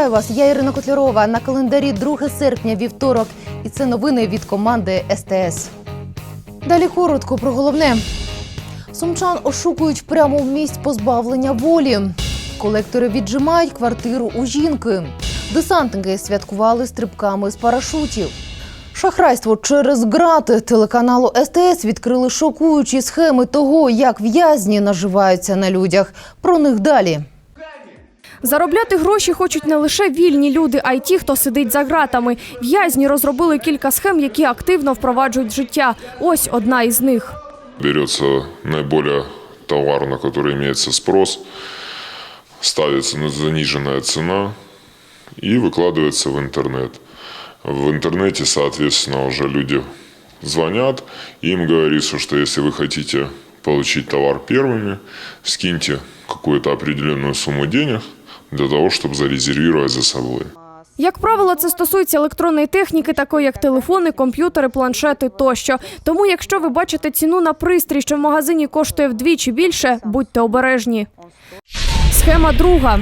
Вітаю вас, я Ірина Котлярова. На календарі 2 серпня, вівторок. І це новини від команди СТС. Далі коротко про головне. Сумчан ошукують прямо в місць позбавлення волі. Колектори віджимають квартиру у жінки. Десантники святкували стрибками з парашутів. Шахрайство через грати телеканалу СТС відкрили шокуючі схеми того, як в'язні наживаються на людях. Про них далі. Заробляти гроші хочуть не лише вільні люди, а й ті, хто сидить за ґратами. В'язні розробили кілька схем, які активно впроваджують в життя. Ось одна із них. берется наиболее товар, на который имеется спрос, ставится на заниженная цена и выкладывается в интернет. В интернете, соответственно, уже люди звонят, и им говорится, что если вы хотите получить товар первыми, скиньте какую-то определенную сумму денег для того, чтобы зарезервировать за собой. Як правило, це стосується електронної техніки, такої як телефони, комп'ютери, планшети тощо. Тому, якщо ви бачите ціну на пристрій, що в магазині коштує вдвічі більше, будьте обережні. Схема друга.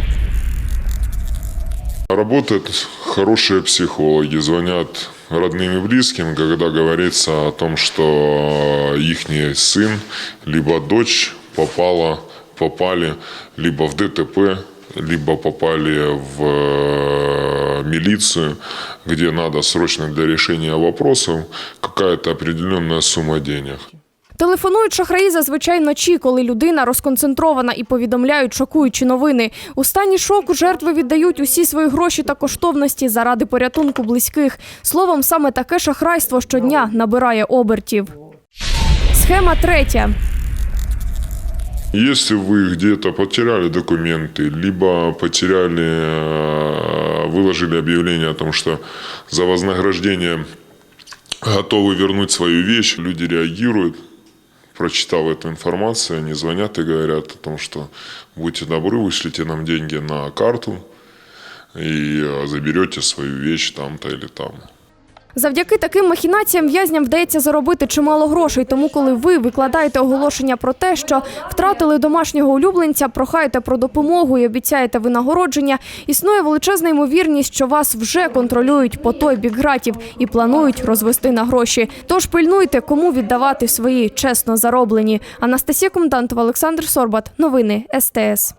Работают хорошие психологи, звонят родным и близким, когда говорится о том, что их сын либо дочь попала, попали либо в ДТП, либо попали в э, милицию, где надо срочно для решения вопросов какая-то определенная сумма денег. Телефонують шахраї зазвичай вночі, коли людина розконцентрована і повідомляють шокуючі новини. У стані шоку жертви віддають усі свої гроші та коштовності заради порятунку близьких. Словом, саме таке шахрайство щодня набирає обертів. Схема третя. Если вы где-то потеряли документы, либо потеряли, э, выложили объявление о том, что за вознаграждение готовы вернуть свою вещь, люди реагируют, прочитав эту информацию, они звонят и говорят о том, что будьте добры, вышлите нам деньги на карту и э, заберете свою вещь там-то или там. Завдяки таким махінаціям в'язням вдається заробити чимало грошей. Тому, коли ви викладаєте оголошення про те, що втратили домашнього улюбленця, прохаєте про допомогу і обіцяєте винагородження, існує величезна ймовірність, що вас вже контролюють по той бік гратів і планують розвести на гроші. Тож пильнуйте, кому віддавати свої чесно зароблені. Анастасія Комендантова, Олександр Сорбат. Новини СТС.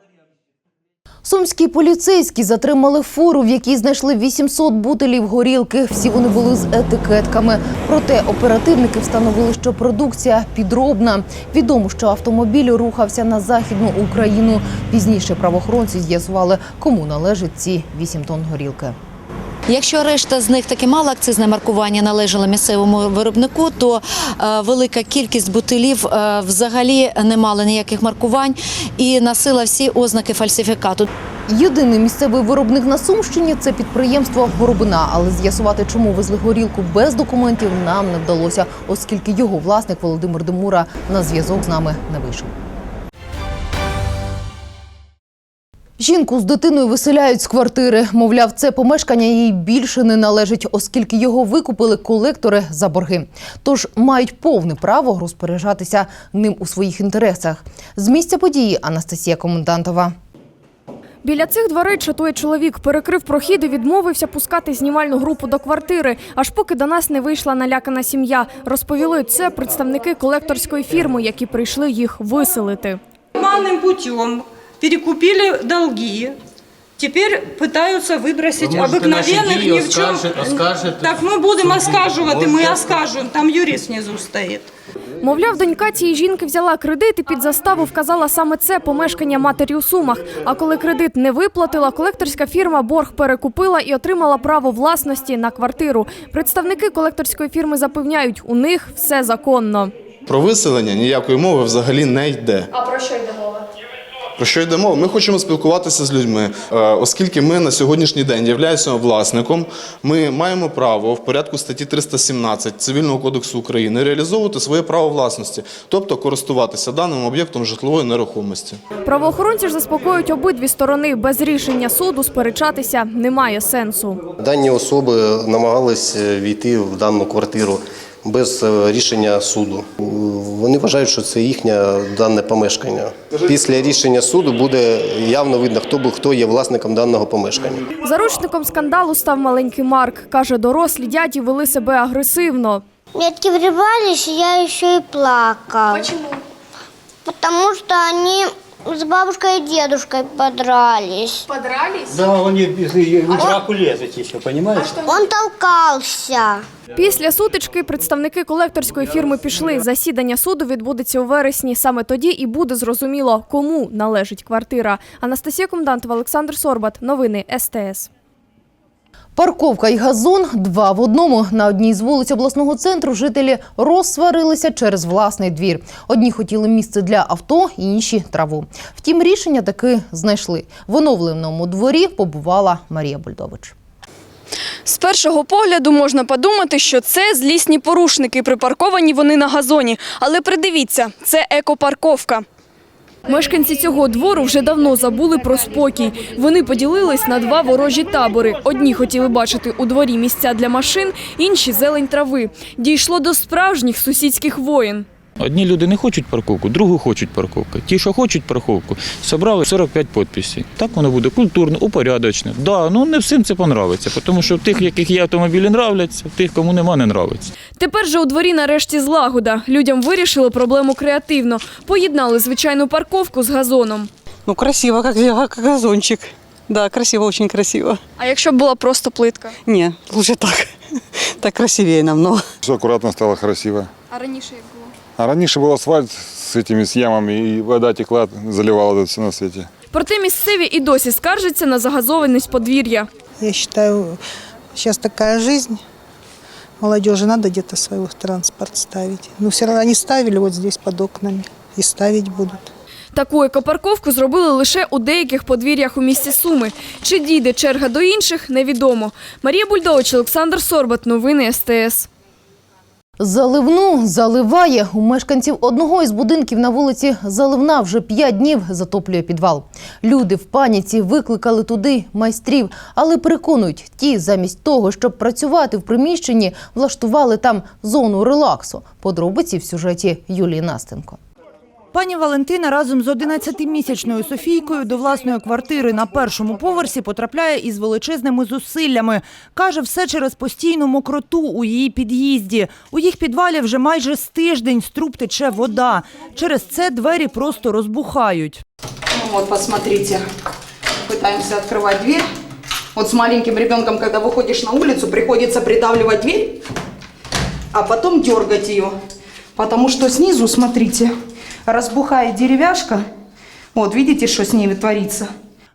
Сумські поліцейські затримали фуру, в якій знайшли 800 бутилів горілки. Всі вони були з етикетками. Проте оперативники встановили, що продукція підробна. Відомо, що автомобіль рухався на західну Україну. Пізніше правоохоронці з'ясували, кому належать ці 8 тонн горілки. Якщо решта з них таки мала акцизне маркування належала місцевому виробнику, то е, велика кількість бутилів е, взагалі не мала ніяких маркувань і носила всі ознаки фальсифікату. Єдиний місцевий виробник на Сумщині це підприємство Горобина. Але з'ясувати, чому везли горілку без документів, нам не вдалося, оскільки його власник Володимир Демура на зв'язок з нами не вийшов. Жінку з дитиною виселяють з квартири. Мовляв, це помешкання їй більше не належить, оскільки його викупили колектори за борги. Тож мають повне право розпоряджатися ним у своїх інтересах. З місця події Анастасія Комендантова. Біля цих дверей чатує чоловік, перекрив прохід і відмовився пускати знімальну групу до квартири, аж поки до нас не вийшла налякана сім'я. Розповіли це представники колекторської фірми, які прийшли їх виселити. Обманным путем перекупили долги. Теперь пытаются выбросить Ви можете наші обыкновенных дії ни в чем. оскаржити- оскаржити Так мы будем в суді. оскаживать, и мы Можете. оскажем. Там юрист внизу стоит. Мовляв, донька цієї жінки взяла кредит і під заставу вказала саме це помешкання матері у Сумах. А коли кредит не виплатила, колекторська фірма борг перекупила і отримала право власності на квартиру. Представники колекторської фірми запевняють, у них все законно. Про виселення ніякої мови взагалі не йде. А про що йде мова? Про що йде мова? Ми хочемо спілкуватися з людьми, Е, оскільки ми на сьогоднішній день являємося власником. Ми маємо право в порядку статті 317 Цивільного кодексу України реалізовувати своє право власності, тобто користуватися даним об'єктом житлової нерухомості. Правоохоронці ж заспокоюють обидві сторони. Без рішення суду сперечатися немає сенсу. Дані особи намагались е, війти в дану квартиру без е, рішення суду. Вони вважають, що це їхнє дане помешкання. Після рішення суду буде явно видно, хто був, хто є власником даного помешкання. Заручником скандалу став маленький Марк. Каже, дорослі дяді вели себе агресивно. Метки врывались, и я еще и плакал. Почему? Потому что они с бабушкой и дедушкой подрались. Да, он в драку лезет еще, понимаешь? Он толкался. Після сутички представники колекторської фірми пішли. Засідання суду відбудеться у вересні. Саме тоді і буде зрозуміло, кому належить квартира. Анастасія Комдантова, Олександр Сорбат. Новини СТС. Парковка і газон два в одному. На одній з вулиць обласного центру жителі розсварилися через власний двір. Одні хотіли місце для авто, інші траву. Втім, рішення таки знайшли. В оновленому дворі побувала Марія Бульдович. З першого погляду можна подумати, що це злісні порушники, припарковані вони на газоні. Але придивіться, це екопарковка. Мешканці цього двору вже давно забули про спокій. Вони поділились на два ворожі табори. Одні хотіли бачити у дворі місця для машин, інші зелень трави. Дійшло до справжніх сусідських воєн. Одні люди не хочуть парковку, другі хочуть парковку. Ті, що хочуть парковку, зібрали 45 підписів. Так воно буде культурно, упорядочно. Да, ну не всім це понравиться, тому що в тих, яких є автомобілі, нравляться, в тих, кому нема, не нравиться. Тепер же у дворі нарешті злагода. Людям вирішили проблему креативно. Поєднали звичайну парковку з газоном. Ну, красиво, как, как газончик. Да, красиво, очень красиво. А якщо б була просто плитка? Не, лучше так. Так красивее намного. Все аккуратно стало красиво. А раніше як було? А раньше был асфальт с этими с ямами, и вода текла, заливала все на свете. Проте місцеві і досі скаржаться на загазованість подвір'я. Я считаю, сейчас такая жизнь. Молодежи надо где-то свой транспорт ставить. Но все равно они ставили вот здесь под окнами. И ставить будут. Таку екопарковку зробили лише у деяких подвір'ях у місті Суми. Чи дійде черга до інших, невідомо. Марія Бульдович, Олександр Сорбат. Новини СТС. Заливну заливає у мешканців одного із будинків на вулиці Заливна вже п'ять днів затоплює підвал. Люди в паніці викликали туди майстрів, але переконують, ті замість того, щоб працювати в приміщенні, влаштували там зону релаксу. Подробиці в сюжеті Юлії Настенко. Пані Валентина разом з 11-місячною Софійкою до власної квартири на першому поверсі потрапляє із величезними зусиллями. Каже, все через постійну мокроту у її під'їзді. У їх підвалі вже майже з тиждень з труб тече вода. Через це двері просто розбухають. Ну, вот, посмотрите. Пытаемся открывать дверь. Вот с маленьким ребенком, когда выходишь на улицу, приходится придавливать дверь, а потом дергать ее. Потому что снизу, смотрите, разбухает деревяшка. Вот, видите, что с ней творится?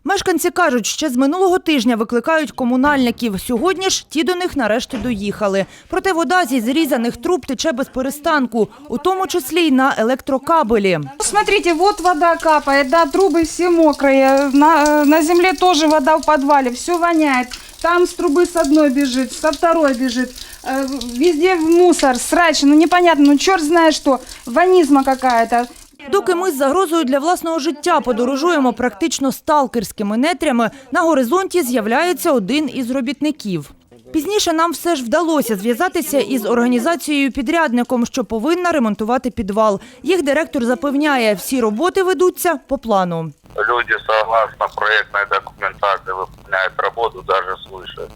Мешканці кажуть, ще з минулого тижня викликають комунальників. Сьогодні ж ті до них нарешті доїхали. Проте вода зі зрізаних труб тече без перестанку, у тому числі й на електрокабелі. Смотрите, вот вода капает, да, трубы все мокрые, на, на земле тоже вода в подвале, все воняет. Там с трубы с одной бежит, со второй бежит, э, везде мусор, срач, ну непонятно, ну черт знает что, ванизма какая-то. Доки ми з загрозою для власного життя подорожуємо практично сталкерськими нетрями, на горизонті з'являється один із робітників. Пізніше нам все ж вдалося зв'язатися із організацією-підрядником, що повинна ремонтувати підвал. Їх директор запевняє, всі роботи ведуться по плану. Люди, согласно проектной документации, выполняют работу даже свыше.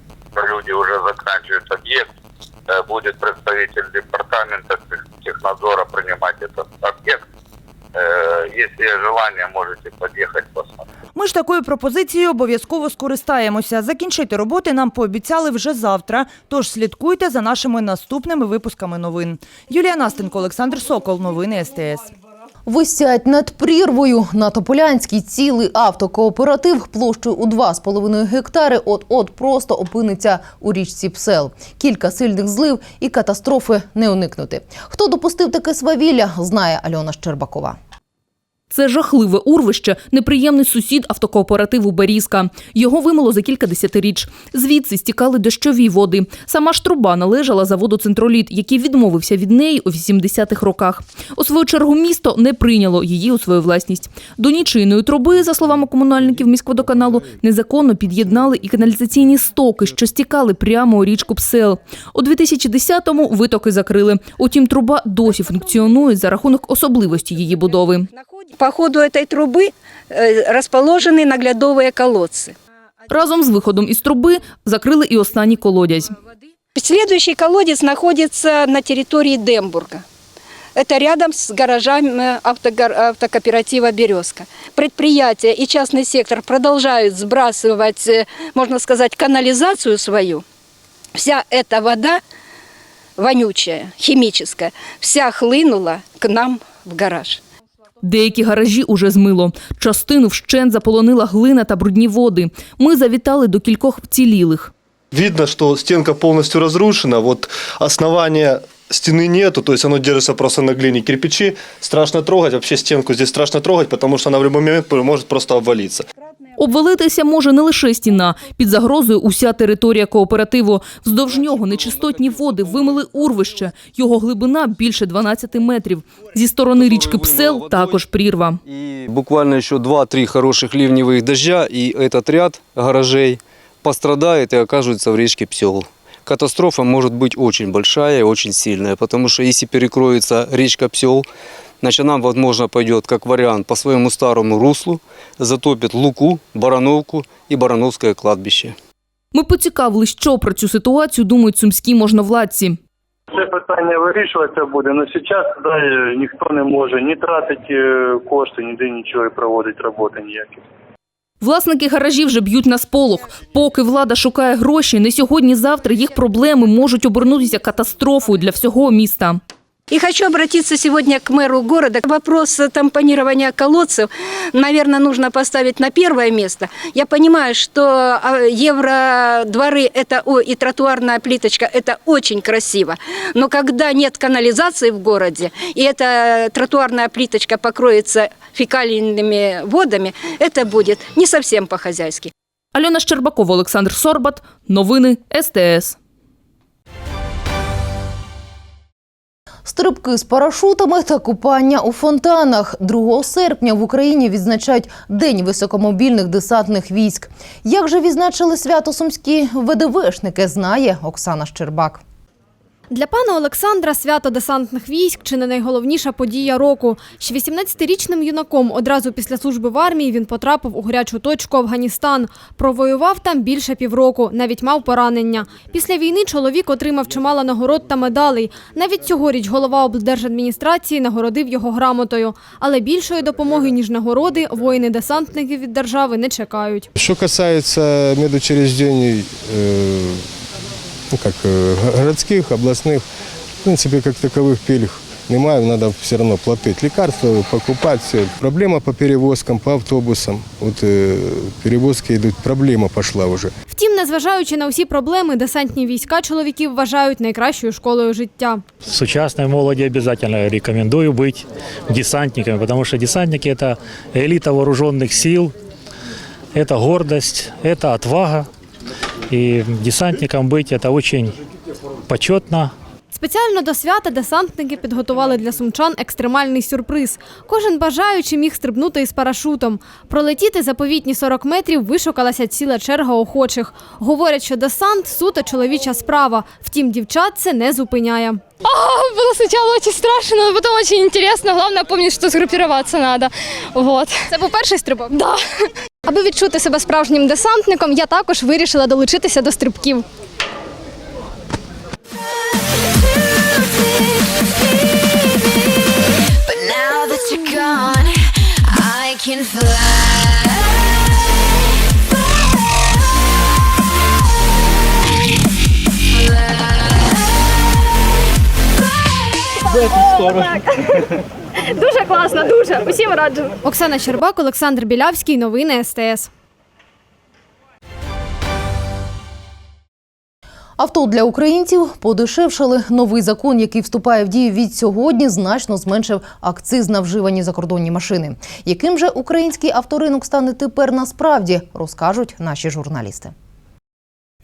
Люди уже заканчивают объект. Э, Будет представитель департамента тех- технадзора принимать этот объект. Э, Если есть желание, можете подъехать посмотреть. Ми ж такою пропозицією обов'язково скористаємося. Закінчити роботи нам пообіцяли вже завтра. Тож слідкуйте за нашими наступними випусками новин. Юлія Настенко, Олександр Сокол. Новини СТС. Висять над прірвою на Тополянській цілий автокооператив площею у 2,5 гектари от-от просто опиниться у річці Псел. Кілька сильних злив і катастрофи не уникнути. Хто допустив таке свавілля, знає Альона Щербакова. Це жахливе урвище, неприємний сусід автокооперативу Берізка. Його вимило за кілька десятиріч. Звідси стікали дощові води. Сама ж труба належала заводу «Центроліт», який відмовився від неї у 80-х роках. У свою чергу місто не прийняло її у свою власність. До нічийної труби, за словами комунальників міськводоканалу, незаконно під'єднали і каналізаційні стоки, що стікали прямо у річку Псел. У 2010-му витоки закрили. Утім, труба досі функціонує за рахунок особливості її будови. По ходу этой трубы э, расположены наглядовые колодцы. Разом з виходом із труби закрили і останній колодязь. Следующий колодец находится на территории Дембурга. Это рядом с гаражами автогар- автокооператива «Березка». Предприятия и частный сектор продолжают сбрасывать, э, можно сказать, канализацию свою. Вся эта вода вонючая, химическая, вся хлынула к нам в гараж. Деякі гаражі уже змило. Частину вщент заполонила глина та брудні води. Ми завітали до кількох вцілілих. Видно, что стенка полностью разрушена, вот основания стены нету, то есть оно просто на глине. Кирпичи страшно трогать, вообще стенку здесь страшно трогать, потому что она в любой момент может просто обвалиться. Обвалитися може не лише стіна. Під загрозою уся територія кооперативу. Вздовж нього нечистотні води вимили урвище. Його глибина більше 12 метрів. Зі сторони річки Псел також прірва. Буквально ще 2-3 хороших лівнівих дождя, і цей ряд гаражей пострадає і окажется в річці Псел. Катастрофа может быть очень большая и очень сильная, потому что если перекроется речка Псел, значит нам, возможно, пойдет как вариант по своему старому руслу, затопит Луку, Барановку и Барановское кладбище. Ми поцікавили, що про цю ситуацію думають сумські можновладці. Це питання вирішуватися буде, але зараз туди ніхто не може ні тратити е, кошти, ніде нічого і проводити роботи ніякі. Власники гаражів вже б'ють на сполох. Поки влада шукає гроші, не сьогодні-завтра їх проблеми можуть обернутися катастрофою для всього міста. И хочу обратиться сегодня к мэру города. Вопрос тампонирования колодцев, наверное, нужно поставить на первое место. Я понимаю, что а, евро-дворы это, о, и тротуарная плиточка – это очень красиво. Но когда нет канализации в городе, и эта тротуарная плиточка покроется фекальными водами, это будет не совсем по-хозяйски. Альона Щербакова, Олександр Сорбат. Новини СТС. Стрибки з парашутами та купання у фонтанах 2 серпня в Україні відзначають День високомобільних десантних військ. Як же відзначили свято сумські ВДВшники, знає Оксана Щербак. Для пана Олександра свято десантних військ чи не найголовніша подія року. Ще 18-річним юнаком одразу після служби в армії він потрапив у гарячу точку Афганістан. Провоював там більше півроку, навіть мав поранення. Після війни чоловік отримав чимало нагород та медалей. Навіть цьогоріч голова облдержадміністрації нагородив його грамотою. Але більшої допомоги, ніж нагороди, воїни-десантники від держави не чекають. Что касается медучреждений, э, ну, как э, го- городских, областных, в принципе, как таковых пильг немає, надо все равно платить. Лекарства покупать, все. Проблема по перевозкам, по автобусам. Вот э, перевозки идут, проблема пошла уже. Втім, незважаючи на усі проблеми, десантні війська чоловіків вважають найкращою школою життя. Сучасной молоді обязательно рекомендую быть десантниками, потому что десантники – это элита вооруженных сил, это гордость, это отвага. И десантником быть – это очень почетно, Спеціально до свята десантники підготували для сумчан екстремальний сюрприз. Кожен бажаючий міг стрибнути із парашутом. Пролетіти заповітні 40 метрів вишукалася ціла черга охочих. Говорять, що десант суто чоловіча справа. Втім, дівчат це не зупиняє. А, было сначала очень страшно, но потом очень интересно. Главное помнить, что сгруппироваться надо. Вот. Це був перший стрибок? Да. Аби відчути себе справжнім десантником, я також вирішила долучитися до стрибків. But Дуже класно, дуже. Усім раджу. Оксана Щербак, Олександр Білявський. Новини СТС. Авто для українців подешевшали. Новий закон, який вступає в дію від сьогодні, значно зменшив акциз на вживані закордонні машини. Яким же український авторинок стане тепер насправді, розкажуть наші журналісти.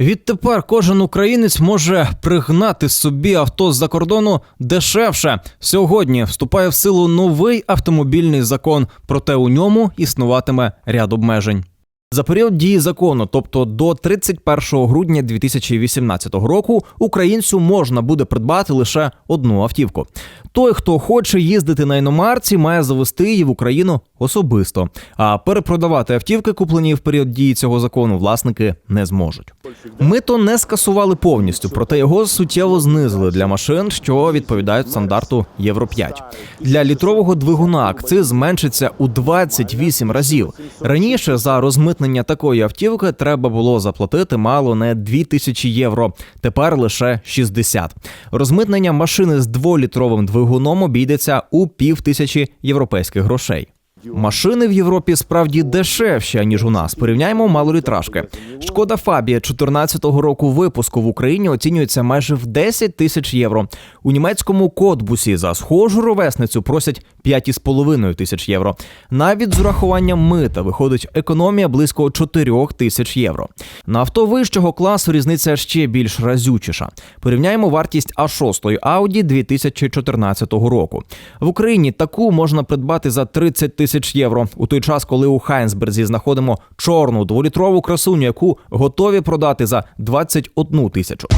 Відтепер кожен українець може пригнати собі авто з-за кордону дешевше. Сьогодні вступає в силу новий автомобільний закон, проте у ньому існуватиме ряд обмежень. За період дії закону, тобто до 31 грудня 2018 року, українцю можна буде придбати лише одну автівку. Той, хто хоче їздити на іномарці, має завести її в Україну особисто. А перепродавати автівки, куплені в період дії цього закону, власники не зможуть. Мито не скасували повністю, проте його суттєво знизили для машин, що відповідають стандарту Євро 5. Для літрового двигуна акциз зменшиться у 28 разів. Раніше за розмитнення такої автівки треба було заплатити мало не 2000 євро. Тепер лише 60. Розмитнення машини з дволітровим двигуном обійдеться у пів тисячі європейських грошей. Машини в Європі справді дешевші ніж у нас. Порівняємо малолітражки. Шкода Фабія 14-го року випуску в Україні оцінюється майже в 10 тисяч євро. У німецькому Котбусі за схожу ровесницю просять 5,5 тисяч євро. Навіть з урахуванням мита виходить економія близько 4 тисяч євро. На авто вищого класу різниця ще більш разючіша. Порівняємо вартість А6 Audi 2014 року. В Україні таку можна придбати за 30 тисяч євро. У той час, коли у Хайнсберзі знаходимо чорну дволітрову красуню, яку готові продати за 21 тисячу.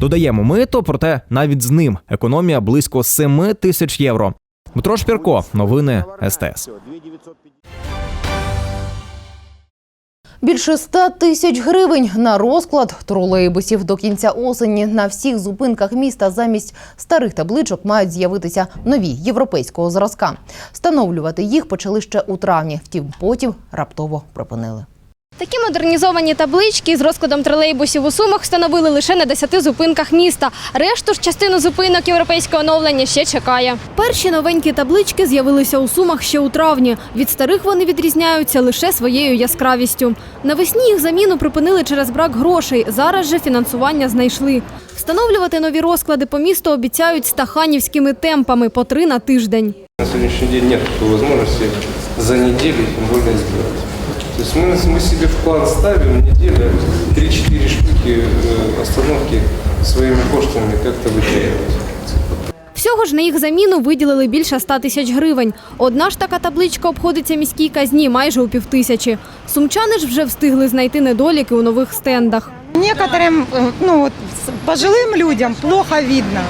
Додаємо мито, проте навіть з ним економія близько 7 тисяч євро. Дмитро Шпірко, новини СТС. Більше 100 тисяч гривень на розклад тролейбусів до кінця осені на всіх зупинках міста замість старих табличок мають з'явитися нові європейського зразка. Встановлювати їх почали ще у травні, втім потім раптово припинили. Такі модернізовані таблички з розкладом тролейбусів у Сумах встановили лише на 10 зупинках міста. Решту ж частину зупинок європейського оновлення ще чекає. Перші новенькі таблички з'явилися у Сумах ще у травні. Від старих вони відрізняються лише своєю яскравістю. Навесні їх заміну припинили через брак грошей. Зараз же фінансування знайшли. Встановлювати нові розклади по місту обіцяють стаханівськими темпами по три на тиждень. На сегодняшний день такой возможности за неделю тем более сделать. То есть мы, мы себе в план ставим неделя 3-4 штуки э, остановки своими коштами как-то вытягивать. Всього ж на їх заміну виділили більше 100 тисяч гривень. Одна ж така табличка обходиться міській казні майже у півтисячі. Сумчани ж вже встигли знайти недоліки у нових стендах. Некоторым, э, ну вот, с- пожилым людям плохо видно.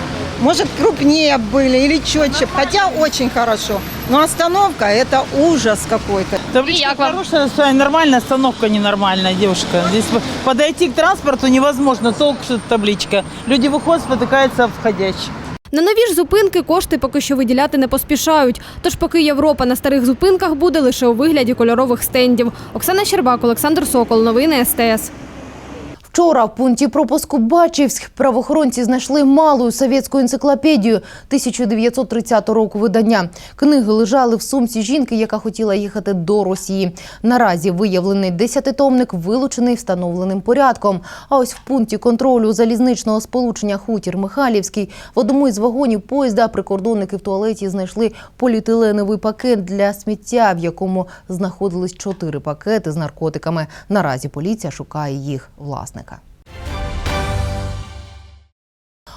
Может, крупнее были или четче, хотя очень хорошо. Но остановка – это ужас какой-то. Табличка хорошая, всё нормальная, остановка ненормальная, девушка. Здесь подойти к транспорту невозможно, толку что табличка. Люди выходят, спотыкаются входящие. На нові ж зупинки кошти поки що виділяти не поспішають. Тож поки Європа на старих зупинках буде лише у вигляді кольорових стендів. Оксана Щербак, Олександр Сокол. Новини СТС. Вчора в пункті пропуску Бачівськ правоохоронці знайшли малу совєтську енциклопедію 1930 року видання. Книги лежали в сумці жінки, яка хотіла їхати до Росії. Наразі виявлений десятитомник вилучений встановленим порядком. А ось в пункті контролю залізничного сполучення Хутір Михайлівський в одному із вагонів поїзда прикордонники в туалеті знайшли поліетиленовий пакет для сміття, в якому знаходились чотири пакети з наркотиками. Наразі поліція шукає їх власника.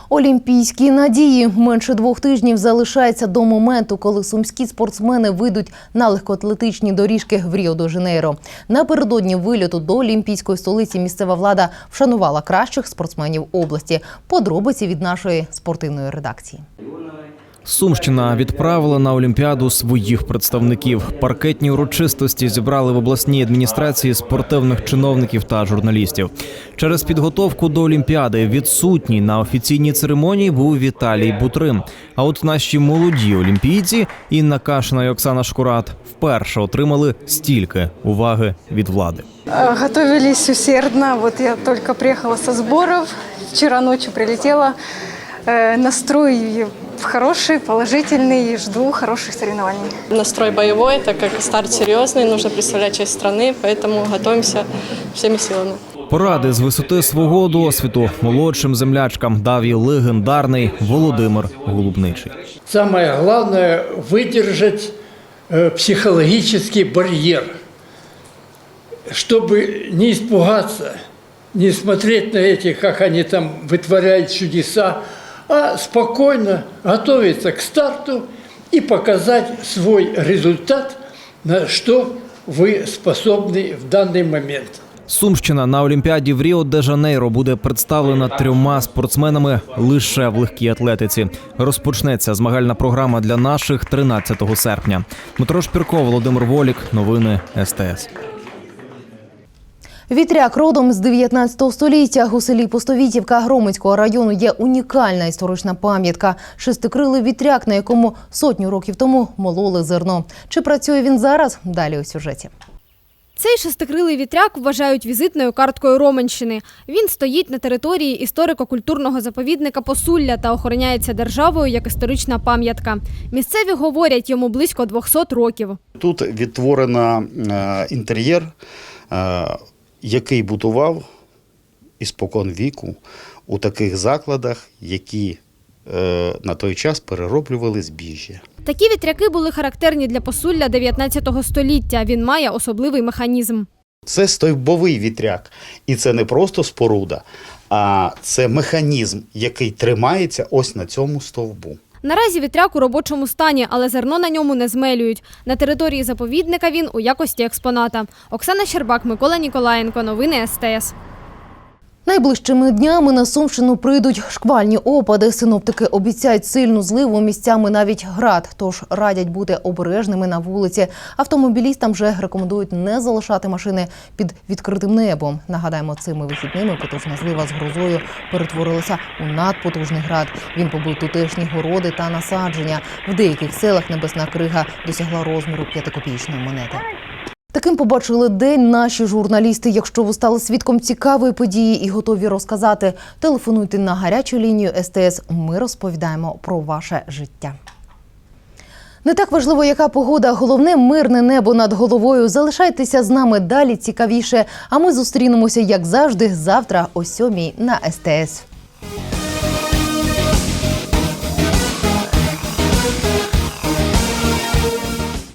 Олімпійські надії менше двох тижнів залишається до моменту, коли сумські спортсмени вийдуть на легкоатлетичні доріжки в Ріо до Женейро. Напередодні вильоту до олімпійської столиці місцева влада вшанувала кращих спортсменів області. Подробиці від нашої спортивної редакції. Сумщина відправила на Олімпіаду своїх представників. Паркетні урочистості зібрали в обласній адміністрації спортивних чиновників та журналістів. Через підготовку до Олімпіади відсутній на офіційній церемонії був Віталій Бутрим. А от наші молоді олімпійці Інна Кашина і Оксана Шкурат вперше отримали стільки уваги від влади. Готовились усердно. Вот я только приехала со сборов. Вчера ночью прилетела. Э, Настрой хороший, положительный. и Жду хороших соревнований. Настрой боевой, так как старт серьезный, нужно представлять часть страны, поэтому готовимся всеми силами. Поради з висоти свого досвіду молодшим землячкам дав і легендарний Володимир Голубничий. Самое главное – выдержать э, психологический барьер, чтобы не испугаться, не смотреть на этих, как они там вытворяют чудеса, а спокойно готовиться к старту и показать свой результат, на что вы способны в данный момент. Сумщина на Олімпіаді в Ріо де Жанейро буде представлена трьома спортсменами лише в легкій атлетиці. Розпочнеться змагальна програма для наших 13 серпня. Дмитро Шпірко, Володимир Волік. Новини СТС. Вітряк родом з 19 століття у селі Пустовітівка Громицького району є унікальна історична пам'ятка. Шестикрилий вітряк, на якому сотню років тому мололи зерно. Чи працює він зараз? Далі у сюжеті. Цей шестикрилий вітряк вважають візитною карткою Роменщини. Він стоїть на території історико-культурного заповідника Посулля та охороняється державою як історична пам'ятка. Місцеві говорять, йому близько 200 років. Тут відтворено е, інтер'єр, е, який будував іспокон віку у таких закладах, які е, на той час перероблювали збіжжя. Такі вітряки були характерні для Посулля 19 століття. Він має особливий механізм. Це стовбовий вітряк, і це не просто споруда, а це механізм, який тримається ось на цьому стовбу. Наразі вітряк у робочому стані, але зерно на ньому не змелюють. На території заповідника він у якості експоната. Оксана Щербак, Микола Ніколаєнко. Новини СТС. Найближчими днями на Сумщину прийдуть шквальні опади. Синоптики обіцяють сильну зливу місцями навіть град. Тож радять бути обережними на вулиці. Автомобілістам же рекомендують не залишати машини під відкритим небом. Нагадаємо, цими вихідними потужна злива з грозою перетворилася у надпотужний град. Він побив тутешні городи та насадження. В деяких селах небесна крига досягла розміру п'ятикопійчної монети. Таким побачили день наші журналісти. Якщо ви стали свідком цікавої події і готові розказати, телефонуйте на гарячу лінію СТС. Ми розповідаємо про ваше життя. Не так важливо, яка погода, головне мирне небо над головою. Залишайтеся з нами далі цікавіше. А ми зустрінемося, як завжди, завтра о сьомій на СТС.